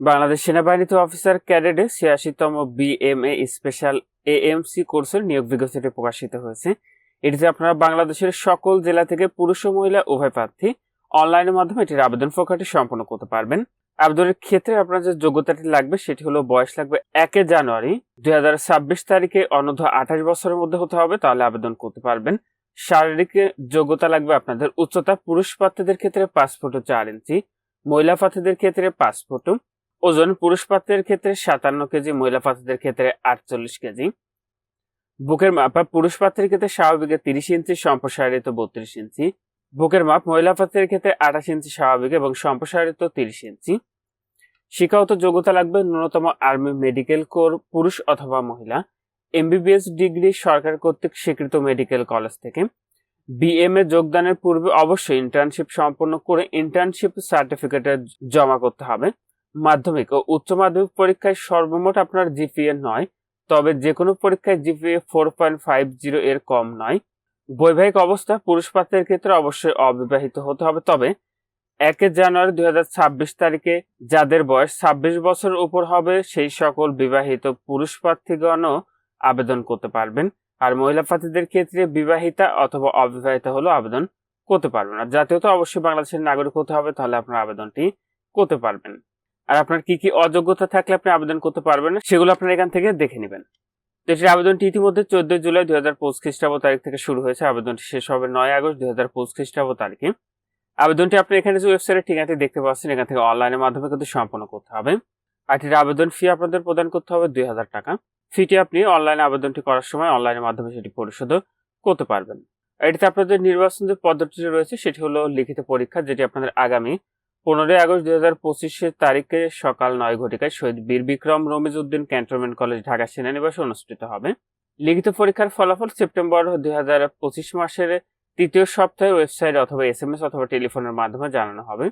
বাংলাদেশ সেনাবাহিনীতে অফিসার ক্যাডেটে ছিয়াশিতম বিএমএ স্পেশাল এএমসি কোর্সের নিয়োগ বিজ্ঞপ্তিটি প্রকাশিত হয়েছে। এটিতে আপনারা বাংলাদেশের সকল জেলা থেকে পুরুষ ও মহিলা উভয় প্রার্থী অনলাইনের মাধ্যমে এটির আবেদন প্রক্রিয়াটি সম্পন্ন করতে পারবেন। আবেদনের ক্ষেত্রে আপনার যে যোগ্যতাটি লাগবে সেটি হলো বয়স লাগবে একে জানুয়ারি। দুই হাজার ছাব্বিশ তারিখে অনূর্ধ্ব আঠাশ বছরের মধ্যে হতে হবে, তাহলে আবেদন করতে পারবেন। শারীরিক যোগ্যতা লাগবে আপনাদের উচ্চতা পুরুষ প্রার্থীদের ক্ষেত্রে ও চার ইঞ্চি, মহিলা প্রার্থীদের ক্ষেত্রে ফুট। ওজন পুরুষ প্রার্থীদের ক্ষেত্রে সাতান্ন কেজি, মহিলা প্রার্থীদের ক্ষেত্রে আটচল্লিশ কেজি। বুকের মাপ, পুরুষ প্রার্থীর ক্ষেত্রে স্বাভাবিকের তিরিশ ইঞ্চি, সম্প্রসারিত বত্রিশ ইঞ্চি। বুকের মাপ, মহিলা প্রার্থীর ক্ষেত্রে আঠাশ ইঞ্চি স্বাভাবিক এবং সম্প্রসারিত তিরিশ ইঞ্চি। শিক্ষাগত যোগ্যতা লাগবে ন্যূনতম আর্মি মেডিকেল কোর পুরুষ অথবা মহিলা। এমবিবিএস ডিগ্রি সরকার কর্তৃক স্বীকৃত মেডিকেল কলেজ থেকে। বিএমএ যোগদানের পূর্বে অবশ্যই ইন্টার্নশিপ সম্পন্ন করে ইন্টার্নশিপ সার্টিফিকেট জমা করতে হবে। মাধ্যমিক ও উচ্চ মাধ্যমিক পরীক্ষায় সর্বমোট আপনার জিপিএ নয়, তবে যে কোনো পরীক্ষায় GPA four point five zero এর কম নয়। বৈবাহিক অবস্থা পুরুষ প্রার্থীর ক্ষেত্রে অবশ্যই অবিবাহিত হতে হবে, তবে একে জানুয়ারি দুই ছাব্বিশ তারিখে যাদের বয়স ছাব্বিশ বছর উপর হবে, সেই সকল বিবাহিত পুরুষ প্রার্থীগণও আবেদন করতে পারবেন। আর মহিলা প্রার্থীদের ক্ষেত্রে বিবাহিতা অথবা অবিবাহিতা হলেও আবেদন করতে পারবেন। আর জাতীয়তা অবশ্যই বাংলাদেশের নাগরিক হতে হবে, তাহলে আপনার আবেদনটি করতে পারবেন। আর আপনার কি কি অযোগ্যতা থাকলে আপনি আবেদন করতে পারবেন সেগুলো আপনার এখান থেকে দেখে নেবেন। তো এটির আবেদনটি ইতিমধ্যে চোদ্দ জুলাই দুই হাজার পঁচিশ খ্রিস্টাব্দ তারিখ থেকে শুরু হয়েছে। আবেদনটি শেষ হবে নয় আগস্ট দুই হাজার পঁচিশ খ্রিস্টাব্দ তারিখে। আবেদনটি আপনি এখানে যে ওয়েবসাইটের ঠিকানাটি দেখতে পাচ্ছেন, এখান থেকে অনলাইনের মাধ্যমে কিন্তু সম্পন্ন করতে হবে। আর এটির আবেদন ফি আপনাদের প্রদান করতে হবে দুই হাজার টাকা। ফিটি আপনি অনলাইনে আবেদনটি করার সময় অনলাইনের মাধ্যমে সেটি পরিশোধ করতে পারবেন। এটিতে আপনাদের নির্বাচন যে পদ্ধতিটি রয়েছে, সেটি হলো লিখিত পরীক্ষা, যেটি আপনাদের আগামী পনেরোই আগস্ট দুই হাজার পঁচিশের তারিখে সকাল নয় ঘটিকায় শহীদ বীর বিক্রম রমিজ উদ্দিন ক্যান্টনমেন্ট কলেজ ঢাকা সেনানিবাসে অনুষ্ঠিত হবে। লিখিত পরীক্ষার ফলাফল সেপ্টেম্বর দুই হাজার পঁচিশ মাসের তৃতীয় সপ্তাহে ওয়েবসাইট অথবা এস এম এস অথবা টেলিফোনের মাধ্যমে জানানো হবে।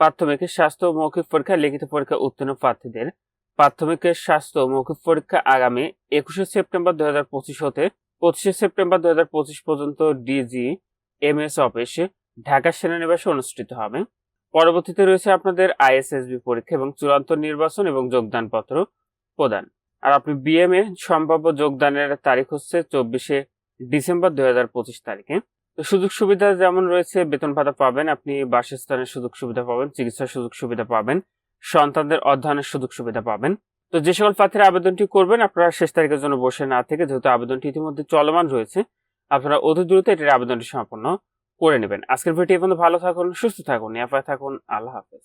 প্রাথমিকের স্বাস্থ্য মৌখিক পরীক্ষা, লিখিত পরীক্ষা উত্তীর্ণ প্রার্থীদের। প্রাথমিকের স্বাস্থ্য মৌখিক পরীক্ষা আগামী একুশে সেপ্টেম্বর দুই হাজার পঁচিশ হতে পঁচিশে সেপ্টেম্বর দুই হাজার পঁচিশ পর্যন্ত ডিজি এম এস অফিসে ঢাকা সেনানিবাসে অনুষ্ঠিত হবে। পরবর্তীতে রয়েছে আপনাদের আইএসএসবি পরীক্ষা এবং চূড়ান্ত নির্বাচন এবং যোগদান পত্র প্রদান। আর আপনি বিএমএ সম্ভাব্য যোগদানের তারিখ হচ্ছে চব্বিশে ডিসেম্বর দুই হাজার পঁচিশ তারিখে। সুযোগ সুবিধা যেমন রয়েছে, বেতন ভাতা পাবেন, আপনি বাসস্থানের সুযোগ সুবিধা পাবেন, চিকিৎসার সুযোগ সুবিধা পাবেন, সন্তানদের অধ্যয়নের সুযোগ সুবিধা পাবেন। তো যে সকল প্রার্থীরা আবেদনটি করবেন, আপনারা শেষ তারিখের জন্য বসে না থেকে যেহেতু আবেদনটি ইতিমধ্যে চলমান রয়েছে, আপনারা অতি দ্রুত এটির আবেদনটি সম্পন্ন করে নেবেন। আজকের ভিডিও পর্যন্ত ভালো থাকুন সুস্থ থাকুন নিরাপদে থাকুন। আল্লাহ হাফেজ।